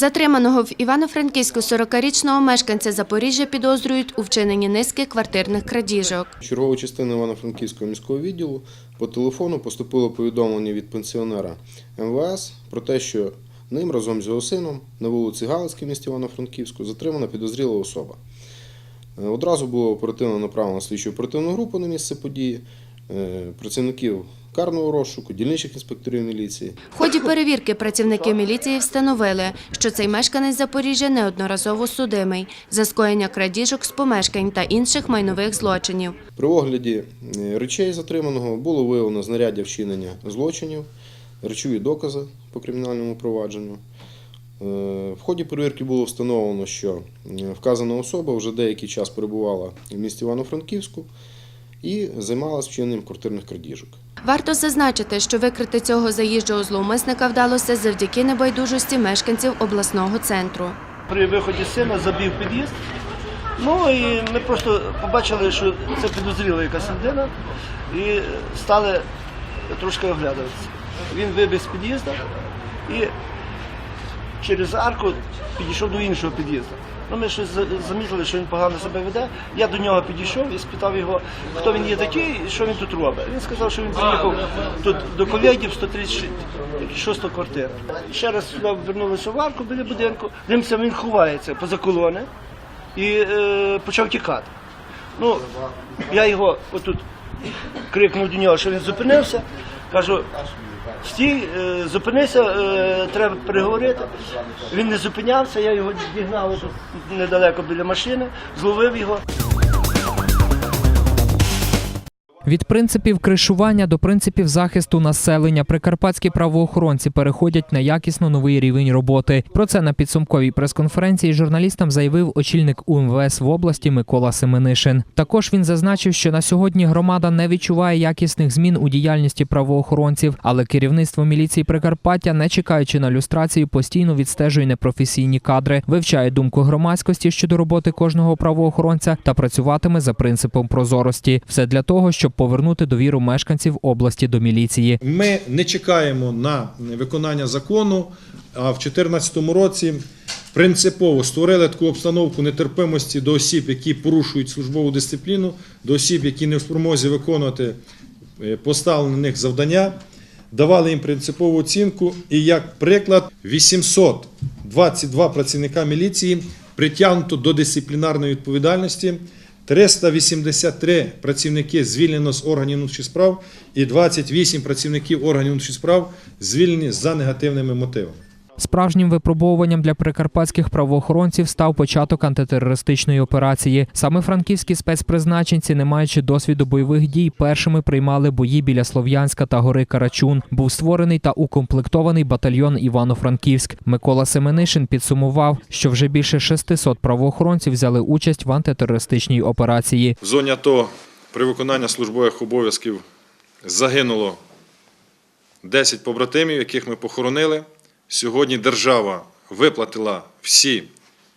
Затриманого в Івано-Франківську 40-річного мешканця Запоріжжя підозрюють у вчиненні низки квартирних крадіжок. Чергова частина Івано-Франківського міського відділу по телефону поступило повідомлення від пенсіонера МВС про те, що ним разом з його сином на вулиці Галицькій місті Івано-Франківську затримана підозріла особа. Е, Одразу було оперативно направлено слідчу оперативну групу на місце події, працівників карного розшуку, дільничих інспекторів міліції. В ході перевірки працівники міліції встановили, що цей мешканець Запоріжжя неодноразово судимий за скоєння крадіжок з помешкань та інших майнових злочинів. При огляді е, речей затриманого було виявлено знаряддя вчинення злочинів, речові докази по кримінальному провадженню. Е, В ході перевірки було встановлено, що е, вказана особа вже деякий час перебувала в місті Івано-Франківську і займалась вчиненням квартирних крадіжок. Варто зазначити, що викрити цього заїжджого зловмисника вдалося завдяки небайдужості мешканців обласного центру. При виході з сина забив під'їзд. Ну і ми просто побачили, що це підозріла якась людина, і стали трошки оглядуватися. Він вибіг з під'їзду і через арку підійшов до іншого під'їзду. Ну, ми щось замітили, що він погано себе веде. Я до нього підійшов і спитав його, хто він є такий і що він тут робить. Він сказав, що він приїхав тут до Ковєдів 136 квартира. Ще раз сюди вернулися в арку біля будинку. Дивимося, він ховається поза колони і е, почав тікати. Ну, я його отут крикнув до нього, що він зупинився. Кажу, стій, е, зупинися, е, треба переговорити. Він не зупинявся, я його дігнав недалеко біля машини, зловив його. Від принципів кришування до принципів захисту населення прикарпатські правоохоронці переходять на якісно новий рівень роботи. Про це на підсумковій прес-конференції журналістам заявив очільник УМВС в області Микола Семенишин. Також він зазначив, що на сьогодні громада не відчуває якісних змін у діяльності правоохоронців, але керівництво міліції Прикарпаття, не чекаючи на люстрацію, постійно відстежує непрофесійні кадри, вивчає думку громадськості щодо роботи кожного правоохоронця та працюватиме за принципом прозорості. Все для того, щоб повернути довіру мешканців області до міліції. Ми не чекаємо на виконання закону, а в 2014 році принципово створили таку обстановку нетерпимості до осіб, які порушують службову дисципліну, до осіб, які не в спромозі виконувати е, поставлені на них завдання, давали їм принципову оцінку. І як приклад, 822 працівника міліції притягнуто до дисциплінарної відповідальності. 383 працівники звільнено з органів внутрішніх справ і 28 працівників органів внутрішніх справ звільнені за негативними мотивами. Справжнім випробовуванням для прикарпатських правоохоронців став початок антитерористичної операції. Саме франківські спецпризначенці, не маючи досвіду бойових дій, першими приймали бої біля Слов'янська та гори Карачун. Був створений та укомплектований батальйон Івано-Франківськ. Микола Семенишин підсумував, що вже більше 600 правоохоронців взяли участь в антитерористичній операції. В зоні АТО при виконанні службових обов'язків загинуло 10 побратимів, яких ми похоронили. Сьогодні держава виплатила всі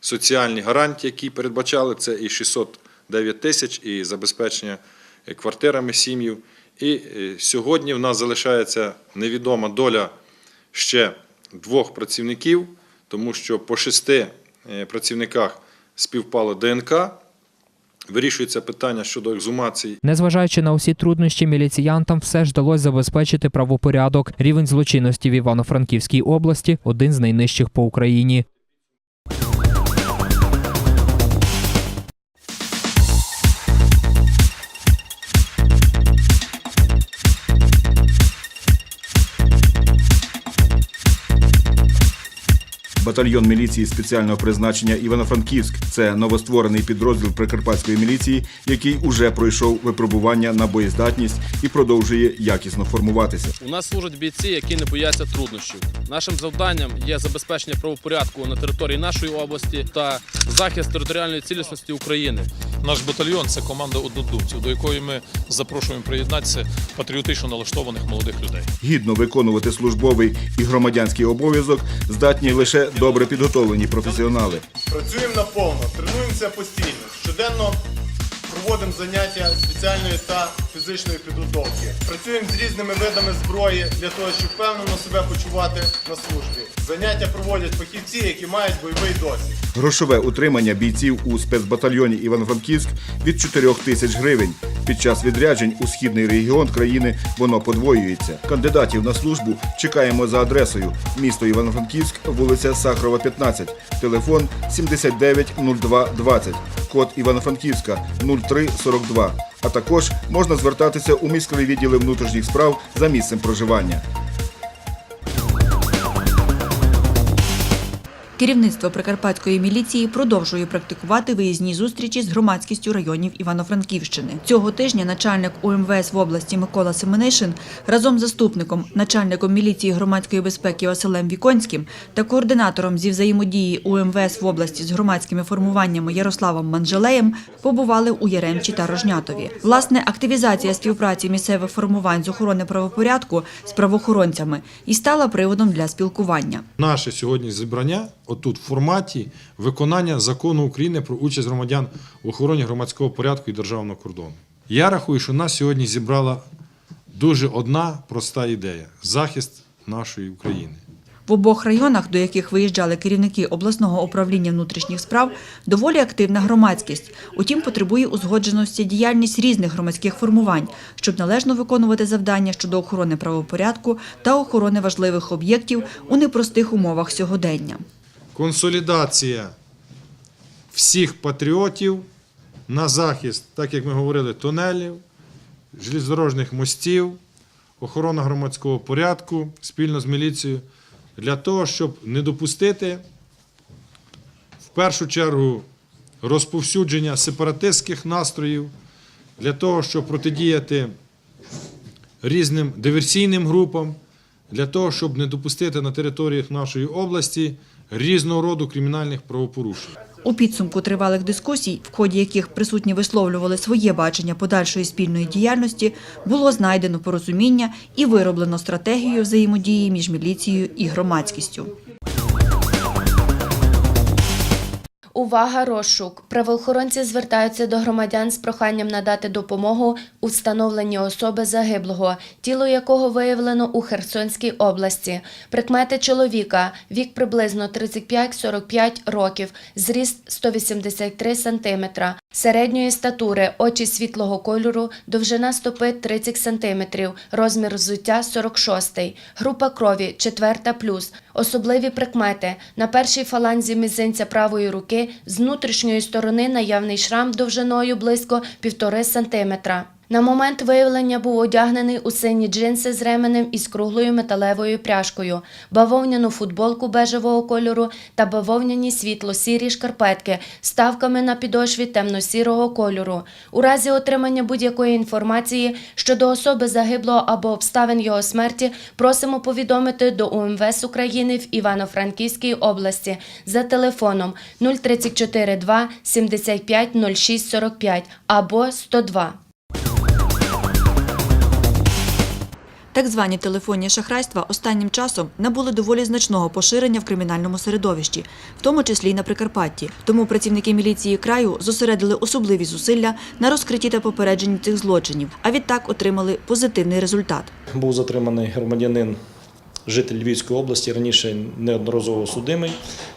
соціальні гарантії, які передбачали. Це і 609 тисяч, і забезпечення квартирами сім'їв. І е, сьогодні в нас залишається невідома доля ще двох працівників, тому що по шести е, працівниках співпало ДНК. Вирішується питання щодо екзумації. Незважаючи на усі труднощі, міліціянтам все ж вдалося забезпечити правопорядок. Рівень злочинності в Івано-Франківській області один з найнижчих по Україні. Батальйон міліції спеціального призначення Івано-Франківськ це новостворений підрозділ прикарпатської міліції, який уже пройшов випробування на боєздатність і продовжує якісно формуватися. У нас служать бійці, які не бояться труднощів. Нашим завданням є забезпечення правопорядку на території нашої області та захист територіальної цілісності України. Наш батальйон це команда однодумців, до якої ми запрошуємо приєднатися патріотично налаштованих молодих людей. Гідно виконувати службовий і громадянський обов'язок здатні лише добре підготовлені професіонали. Працюємо наповно, тренуємося постійно. Щоденно проводимо заняття спеціальної та фізичної підготовки. Працюємо з різними видами зброї для того, щоб впевнено себе почувати на службі. Заняття проводять фахівці, які мають бойовий досвід. Грошове утримання бійців у спецбатальйоні Івано-Франківськ від 4 тисяч гривень. Під час відряджень у східний регіон країни воно подвоюється. Кандидатів на службу чекаємо за адресою місто Івано-Франківськ, вулиця Сахарова, 15, телефон 790220, код Івано-Франківська 0342. А також можна звертатися у міськові відділи внутрішніх справ за місцем проживання. Керівництво прикарпатської міліції продовжує практикувати виїзні зустрічі з громадськістю районів Івано-Франківщини. Цього тижня начальник УМВС в області Микола Семенишин разом з заступником, начальником міліції громадської безпеки Василем Віконським та координатором зі взаємодії УМВС в області з громадськими формуваннями Ярославом Манжелеєм побували у Яремчі та Рожнятові. Власне, активізація співпраці місцевих формувань з охорони правопорядку з правоохоронцями і стала приводом для спілкування. Наше сьогодні зібрання отут в форматі виконання закону України про участь громадян в охороні громадського порядку і державного кордону. Я рахую, що нас сьогодні зібрала дуже одна проста ідея захист нашої України. В обох районах, до яких виїжджали керівники обласного управління внутрішніх справ, доволі активна громадськість. Утім, потребує узгодженості діяльність різних громадських формувань, щоб належно виконувати завдання щодо охорони правопорядку та охорони важливих об'єктів у непростих умовах сьогодення. Консолідація всіх патріотів на захист, так як ми говорили, тунелів, железнодорожних мостів, охорона громадського порядку спільно з міліцією для того, щоб не допустити в першу чергу розповсюдження сепаратистських настроїв, для того, щоб протидіяти різним диверсійним групам, для того, щоб не допустити на територіях нашої області різного роду кримінальних правопорушень. У підсумку тривалих дискусій, в ході яких присутні висловлювали своє бачення подальшої спільної діяльності, було знайдено порозуміння і вироблено стратегію взаємодії між міліцією і громадськістю. Увага, розшук. Правоохоронці звертаються до громадян з проханням надати допомогу у встановленні особи загиблого, тіло якого виявлено у Херсонській області. Прикмети чоловіка, вік приблизно 35-45 років, зріст 183 см, середньої статури, очі світлого кольору, довжина стопи 30 см, розмір взуття 46, група крові. 4+, особливі прикмети. На першій фаланзі мізинця правої руки з внутрішньої сторони наявний шрам довжиною близько 1,5 см. На момент виявлення був одягнений у сині джинси з ременем із круглою металевою пряжкою, бавовняну футболку бежевого кольору та бавовняні світло-сірі шкарпетки з ставками на підошві темно-сірого кольору. У разі отримання будь-якої інформації щодо особи загиблого або обставин його смерті просимо повідомити до УМВС України в Івано-Франківській області за телефоном 034 2 75 06 45 або 102. Так звані телефонні шахрайства останнім часом набули доволі значного поширення в кримінальному середовищі, в тому числі й на Прикарпатті. Тому працівники міліції краю зосередили особливі зусилля на розкритті та попередженні цих злочинів, а відтак отримали позитивний результат. Був затриманий громадянин, житель Львівської області, раніше неодноразово судимий,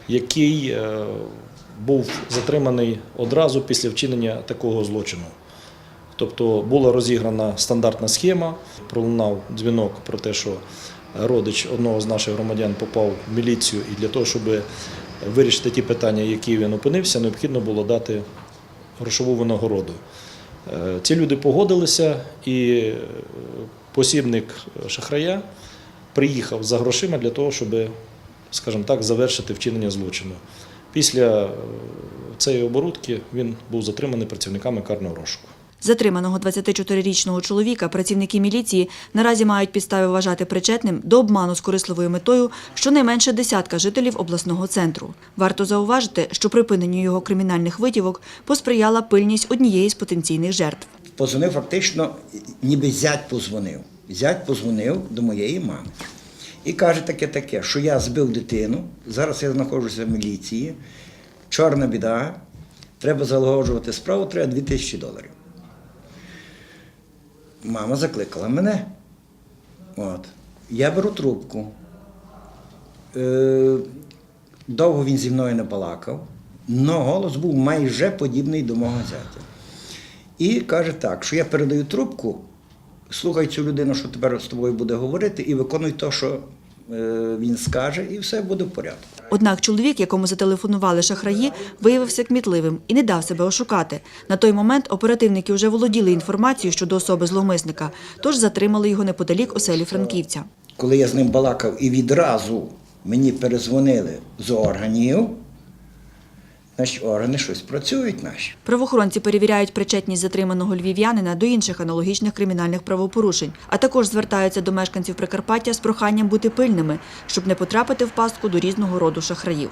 який е, був затриманий одразу після вчинення такого злочину. Тобто була розіграна стандартна схема, пролунав дзвінок про те, що родич одного з наших громадян попав в міліцію, і для того, щоб вирішити ті питання, які він опинився, необхідно було дати грошову винагороду. Е, Ці люди погодилися, і е, посібник шахрая приїхав за грошима для того, щоб, скажімо так, завершити вчинення злочину. Після е, цієї оборудки він був затриманий працівниками карного розшуку. Затриманого 24-річного чоловіка працівники міліції наразі мають підстави вважати причетним до обману з корисливою метою щонайменше десятка жителів обласного центру. Варто зауважити, що припиненню його кримінальних витівок посприяла пильність однієї з потенційних жертв. Позвонив фактично, ніби зять позвонив. Зять позвонив до моєї мами. І каже таке таке, що я збив дитину, зараз я знаходжуся в міліції, чорна біда, треба залагоджувати справу, треба 2 тисячі доларів. Мама закликала мене. От. Я беру трубку. Е, довго він зі мною не балакав, але голос був майже подібний до мого зятя. І каже так, що я передаю трубку, слухай цю людину, що тепер з тобою буде говорити, і виконуй те, що він скаже, і все буде в порядку. Однак чоловік, якому зателефонували шахраї, виявився кмітливим і не дав себе ошукати. На той момент оперативники вже володіли інформацією щодо особи зловмисника, тож затримали його неподалік оселі франківця. Коли я з ним балакав і відразу мені перезвонили з органів, значить органи щось працюють наші. Правоохоронці перевіряють причетність затриманого львів'янина до інших аналогічних кримінальних правопорушень, а також звертаються до мешканців Прикарпаття з проханням бути пильними, щоб не потрапити в пастку до різного роду шахраїв.